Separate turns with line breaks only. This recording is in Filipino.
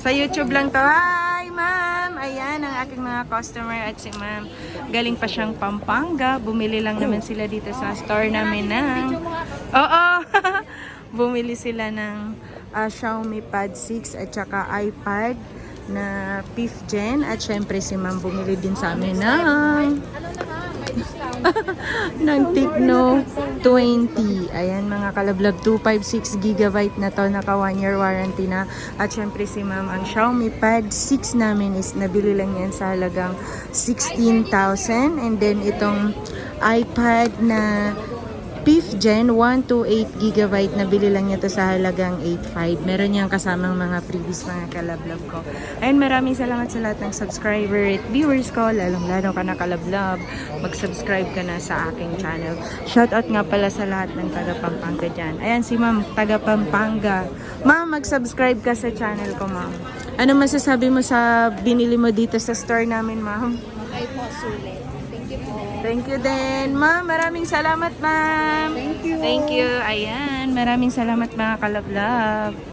Sa YouTube lang to. Hi, ma'am! Ayan ang aking mga customer at si ma'am. Galing pa siyang Pampanga. Bumili lang naman sila dito sa store namin ng... Oo! Bumili sila ng ah, Xiaomi Pad 6 at saka iPad na 5th gen. At syempre si ma'am bumili din sa amin ng ng Tecno 20. Ayan mga kalablab, 256 gigabyte na to, naka 1 year warranty na. At syempre si ma'am, ang Xiaomi Pad 6 namin is nabili lang yan sa halagang 16,000. And then itong iPad na 5th gen, 128 gigabyte, nabili lang niya to sa halagang 8.5. Meron niyang kasamang mga previous mga kalablab ko. Ayun, maraming salamat sa lahat ng subscriber at viewers ko, lalong-lalo ka na kalablab. Mag-subscribe ka na sa aking channel. Shoutout nga pala sa lahat ng taga Pampanga dyan. Ayan si ma'am, taga Pampanga. Ma'am, mag-subscribe ka sa channel ko, ma'am. Ano masasabi mo sa binili mo dito sa store namin, ma'am?
Ay po, sulit. Thank you po.
Thank you din. Ma'am, maraming salamat, ma'am.
Thank you.
Thank you. Ayan, maraming salamat mga kalablab.